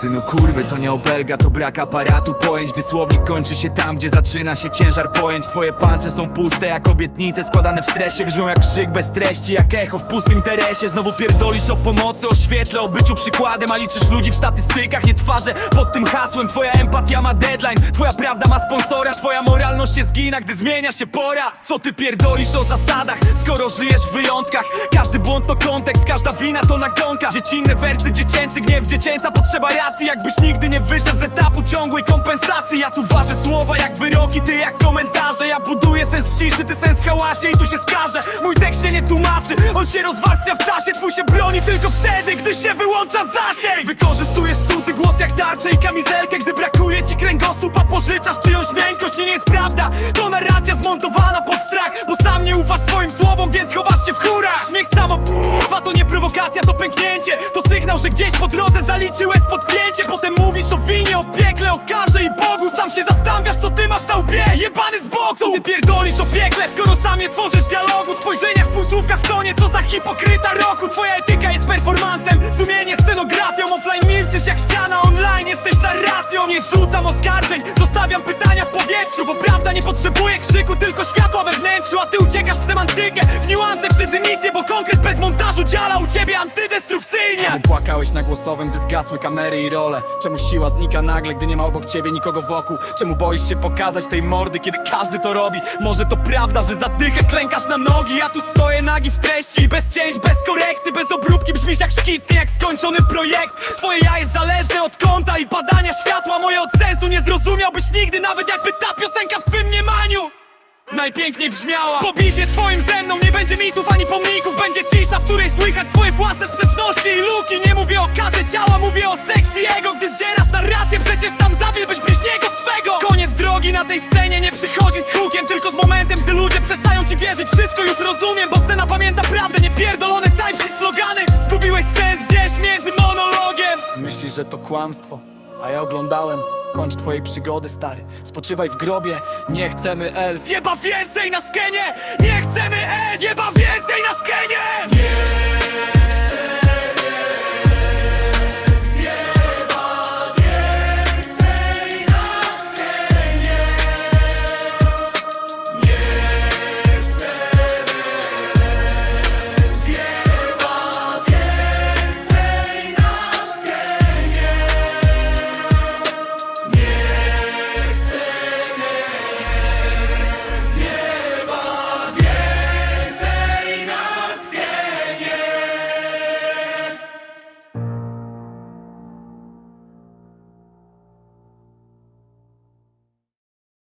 Synu kurwy to nie obelga, to brak aparatu. Pojęć Gdy słownik kończy się tam, gdzie zaczyna się ciężar pojęć Twoje pancze są puste jak obietnice składane w stresie. Brzmią jak krzyk bez treści, jak echo w pustym teresie. Znowu pierdolisz o pomocy, o świetle, o byciu przykładem. A liczysz ludzi w statystykach, nie twarze. Pod tym hasłem Twoja empatia ma deadline, twoja prawda ma sponsora Twoja moralność się zgina, gdy zmienia się pora. Co ty pierdolisz o zasadach, skoro żyjesz w wyjątkach? Każdy błąd to kontekst, każda wina to nagonka. Dziecinne wersy, dziecięcy gniew, dziecięca potrzeba racji Jakbyś nigdy nie wyszedł z etapu ciągłej kompensacji. Ja tu ważę słowa jak wyroki, ty jak komentarze. Ja buduję sens w ciszy, ty sens w hałasie i tu się skaże. Mój tekst się nie tłumaczy, on się rozwarstwia w czasie. Twój się broni tylko wtedy, gdy się wyłącza zasięg. Wykorzystujesz cudzy głos jak tarczę i kamizelkę. Gdy brakuje ci kręgosłup, a pożyczasz czyjąś miękkość. Nie, nie jest prawda, to narracja zmontowana pod strach. Bo sam nie ufasz swoim słowom, więc chowasz się w chórach prowokacja, to pęknięcie To sygnał, że gdzieś po drodze zaliczyłeś podpięcie. Potem mówisz o winie, o piekle, o karze i Bogu. Sam się zastanawiasz, co ty masz na łbie, jebany z boku Ty pierdolisz o piekle, skoro sam nie tworzysz dialogu? Spojrzenia w półsłówkach w tonie, co za hipokryta roku. Twoja etyka jest performansem, sumienie scenografią. Offline milczysz jak ściana, online jesteś narracją. Nie rzucam oskarżeń, zostawiam pytania w powietrzu Bo prawda nie potrzebuje krzyku, tylko światła we wnętrzu A ty ciebie antydestrukcyjnie Czemu płakałeś na głosowym, gdy zgasły kamery i role? Czemu siła znika nagle, gdy nie ma obok ciebie nikogo wokół? Czemu boisz się pokazać tej mordy, kiedy każdy to robi? Może to prawda, że za dychę klękasz na nogi Ja tu stoję nagi w treści, bez cięć, bez korekty Bez obróbki brzmisz jak szkic, nie jak skończony projekt Twoje ja jest zależne od kąta i badania światła Moje od sensu nie zrozumiałbyś nigdy, nawet jakby ta piosenka w twym mniemaniu Najpiękniej brzmiała. Po bitwie twoim ze mną nie będzie mitów ani pomników. Będzie cisza, w której słychać twoje własne sprzeczności i luki. Nie mówię o karze ciała, mówię o sekcji ego. Gdy zdzierasz narrację, przecież sam zabiłbyś bliźniego swego. Koniec drogi na tej scenie nie przychodzi z hukiem Tylko z momentem, gdy ludzie przestają ci wierzyć. Wszystko już rozumiem, bo scena pamięta prawdę. Nie pierdolone type slogany. Zgubiłeś sens gdzieś między monologiem. Myślisz, że to kłamstwo a ja oglądałem. Kończ twojej przygody, stary. Spoczywaj w grobie. Nie chcemy Els. Jeba więcej na skenie! Nie chcemy Els! Jeba więcej na skenie! Nie!